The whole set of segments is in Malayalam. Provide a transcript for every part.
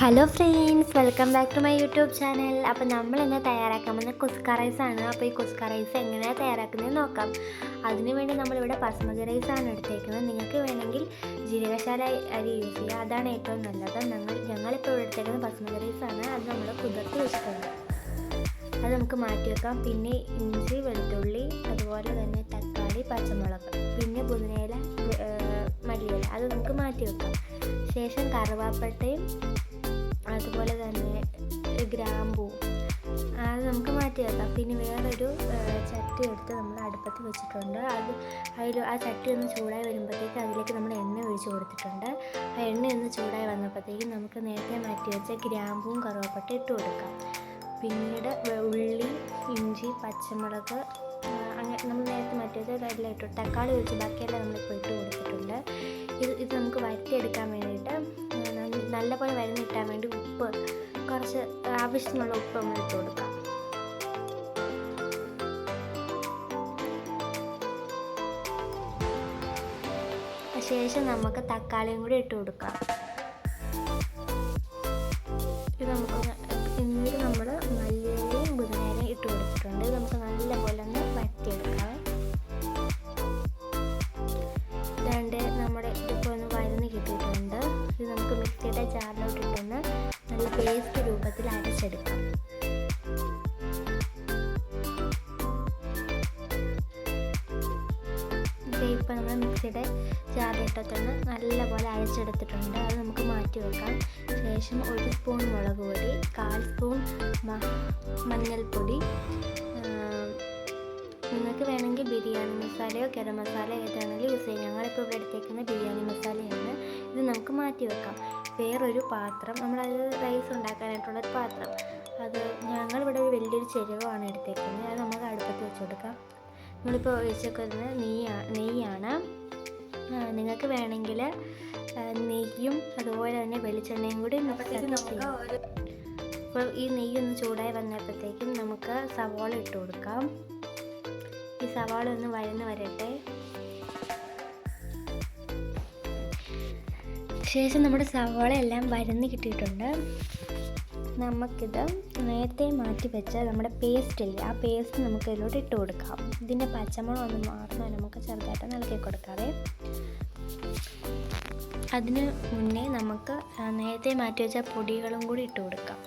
Hello friends welcome back to my YouTube channel അപ്പോൾ നമ്മൾ ഇന്ന് തയ്യാറാക്കാൻ പോകുന്ന കുസ്ക റൈസ് ആണ്. അപ്പോൾ ഈ കുസ്ക റൈസ് എങ്ങനെയാണ് തയ്യാറാക്കുന്നത് നോക്കാം. അതിനുവേണ്ടി നമ്മളിവിടെ ബസ്മതി റൈസ് ആണ് എടുത്തേക്കുന്നത്. നിങ്ങൾക്ക് വേണമെങ്കിൽ ജീരകശാല അരി യൂസ് ചെയ്യുക അതാണ് ഏറ്റവും നല്ലത്. ഞങ്ങൾ ഞങ്ങളിപ്പോൾ ഇവിടെ എടുത്തേക്കുന്നത് ബസ്മതി റൈസ് ആണ്. അത് നമ്മൾ കുതിർത്ത് വെച്ചിട്ടുണ്ട് അത് നമുക്ക് മാറ്റി വെക്കാം. പിന്നെ ഇഞ്ചി വെളുത്തുള്ളി അതുപോലെ തന്നെ തക്കാളി പച്ചമുളക് പിന്നെ പുതിനയില മല്ലിയില. അത് നമുക്ക് മാറ്റി വെക്കാം. ശേഷം കറുവാപ്പട്ടയും അതുപോലെ തന്നെ ഗ്രാമ്പൂ. അത് നമുക്ക് മാറ്റി വെക്കാം. പിന്നെ വേറൊരു ചട്ടി എടുത്ത് നമ്മൾ അടുപ്പത്ത് വെച്ചിട്ടുണ്ട്. അത് അതിൽ ആ ചട്ടി ഒന്ന് ചൂടായി വരുമ്പോഴത്തേക്ക് അതിലേക്ക് നമ്മൾ എണ്ണ ഒഴിച്ച് കൊടുത്തിട്ടുണ്ട്. ആ എണ്ണ ഒന്ന് ചൂടായി വന്നപ്പോഴത്തേക്കും നമുക്ക് നേരത്തെ മാറ്റി വെച്ച ഗ്രാമ്പൂവും കറുവപ്പട്ട ഇട്ട് കൊടുക്കാം. പിന്നീട് ഉള്ളി ഇഞ്ചി പച്ചമുളക് അങ്ങനെ നമ്മൾ നേരത്തെ മാറ്റി വെച്ച എല്ലാം ഇട്ടു. തക്കാളി ഒഴിച്ച് ബാക്കിയെല്ലാം നമ്മളിപ്പോൾ ഇട്ട് കൊടുത്തിട്ടുണ്ട്. ഇത് ഇത് നമുക്ക് വരട്ടിയെടുക്കാൻ വേണ്ടിയിട്ട് നല്ലപോലെ വരുന്ന കിട്ടാൻ വേണ്ടി ഉപ്പ് കുറച്ച് ആവശ്യത്തിനുള്ള ഉപ്പ് നമ്മൾ ഇട്ട് കൊടുക്കാം. ശേഷം നമുക്ക് തക്കാളിയും കൂടി ഇട്ട് കൊടുക്കാം. ഇപ്പോൾ നമ്മൾ മിക്സിയുടെ ജാറിലിട്ടൊന്ന് നല്ലപോലെ അരച്ചെടുത്തിട്ടുണ്ട്. അത് നമുക്ക് മാറ്റി വെക്കാം. ശേഷം ഒരു സ്പൂൺ മുളക് പൊടി കാൽ സ്പൂൺ മഞ്ഞൾപ്പൊടി. നിങ്ങൾക്ക് വേണമെങ്കിൽ ബിരിയാണി മസാലയോ ഗരം മസാല ഏതാണെങ്കിലും യൂസ് ചെയ്യാം. ഞങ്ങളിപ്പോൾ ഇവിടെ എടുത്തേക്കുന്ന ബിരിയാണി മസാലയാണ്. ഇത് നമുക്ക് മാറ്റി വെക്കാം. വേറൊരു പാത്രം. നമ്മളത് റൈസ് ഉണ്ടാക്കാനായിട്ടുള്ള ഒരു പാത്രം. അത് ഞങ്ങളിവിടെ ഒരു വലിയൊരു ചെരുവാണ് എടുത്തേക്കുന്നത്. അത് നമുക്ക് അടുപ്പത്ത് വെച്ച് കൊടുക്കാം. നമ്മളിപ്പോൾ ഒഴിച്ചേക്കുന്നത് നെയ്യാണ്. നെയ്യാണ് നിങ്ങൾക്ക് വേണമെങ്കിൽ നെയ്യും അതുപോലെ തന്നെ വെളിച്ചെണ്ണയും കൂടി അപ്പോൾ ഈ നെയ്യ് ഒന്ന് ചൂടായി വന്നപ്പോഴത്തേക്കും നമുക്ക് സവാള ഇട്ട് കൊടുക്കാം. ഈ സവാള ഒന്ന് വഴന്ന് വരട്ടെ. ശേഷം നമ്മുടെ സവാള എല്ലാം വരന്ന് കിട്ടിയിട്ടുണ്ട്. നമുക്കിത് നേരത്തെ മാറ്റി വെച്ച നമ്മുടെ പേസ്റ്റ് ഇല്ലേ ആ പേസ്റ്റ് നമുക്ക് ഇതിലോട്ട് ഇട്ട് കൊടുക്കാം. ഇതിന്റെ പച്ചമുളക് ഒന്ന് മാറുന്ന നമുക്ക് ചെറുതായിട്ട് നൽകി കൊടുക്കാതെ അതിന് മുന്നേ നമുക്ക് നേരത്തെ മാറ്റി വെച്ച പൊടികളും കൂടി ഇട്ട് കൊടുക്കാം.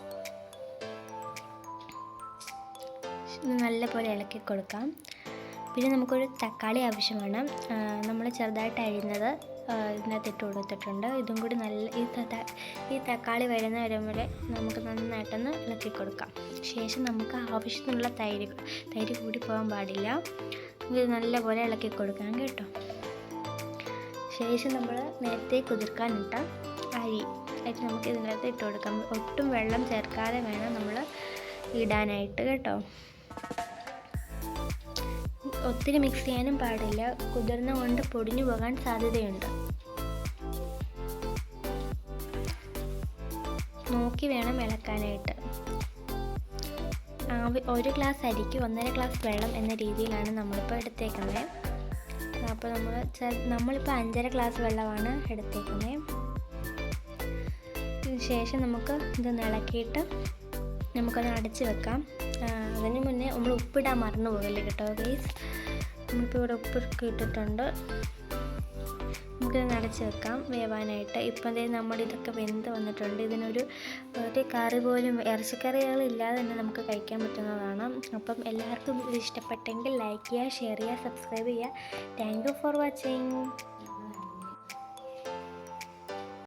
നല്ലപോലെ ഇളക്കി കൊടുക്കാം. പിന്നെ നമുക്കൊരു തക്കാളി ആവശ്യമാണ്. നമ്മൾ ചെറുതായിട്ട് അരിഞ്ഞത് ഇതിനകത്ത് ഇട്ട് കൊടുത്തിട്ടുണ്ട്. ഇതും കൂടി നല്ല ഈ ഈ തക്കാളി വരുന്ന വരും വരെ നമുക്ക് നന്നായിട്ടൊന്ന് ഇളക്കി കൊടുക്കാം. ശേഷം നമുക്ക് ആവശ്യത്തിനുള്ള തൈര് തൈര് കൂടി പോകാൻ പാടില്ല. ഇത് നല്ലപോലെ ഇളക്കി കൊടുക്കാം കേട്ടോ. ശേഷം നമ്മൾ നേരത്തെ കുതിർക്കാനിട്ട അരി അരി നമുക്ക് ഇതിനകത്ത് ഇട്ട് കൊടുക്കാം. ഒട്ടും വെള്ളം ചേർക്കാതെ വേണം നമ്മൾ ഇടാനായിട്ട് കേട്ടോ. ഒത്തിരി മിക്സ് ചെയ്യാനും പാടില്ല. കുതിർന്ന കൊണ്ട് പൊടിഞ്ഞു പോകാൻ സാധ്യതയുണ്ട്. നോക്കി വേണം ഇളക്കാനായിട്ട്. ഒരു ഗ്ലാസ് അരിക്ക് ഒന്നര ഗ്ലാസ് വെള്ളം എന്ന രീതിയിലാണ് നമ്മളിപ്പോൾ എടുത്തേക്കുന്നത് അപ്പോൾ നമ്മൾ നമ്മളിപ്പോൾ അഞ്ചര ഗ്ലാസ് വെള്ളമാണ് എടുത്തേക്കുന്നത് ശേഷം നമുക്ക് ഇത് ഇളക്കിയിട്ട് നമുക്കത് അടച്ച് വെക്കാം. അതിന് മുന്നേ നമ്മൾ ഉപ്പിടാൻ മറന്നു പോകല്ലേ കേട്ടോ ഗൈസ് നമ്മളിപ്പോൾ ഇവിടെ ഉപ്പൊക്കെ ഇട്ടിട്ടുണ്ട്. നമുക്കിത് അടച്ച് വെക്കാം വേവാനായിട്ട്. ഇപ്പം ദേ നമ്മുടെ ഇതൊക്കെ വെന്ത് വന്നിട്ടുണ്ട്. ഇതിനൊരു ഒരു കറി പോലും ഇറച്ചിക്കറികൾ ഇല്ലാതെ തന്നെ നമുക്ക് കഴിക്കാൻ പറ്റുന്നതാണ്. അപ്പം എല്ലാവർക്കും ഇത് ഇഷ്ടപ്പെട്ടെങ്കിൽ ലൈക്ക് ചെയ്യുക ഷെയർ ചെയ്യുക സബ്സ്ക്രൈബ് ചെയ്യുക. Thank you for watching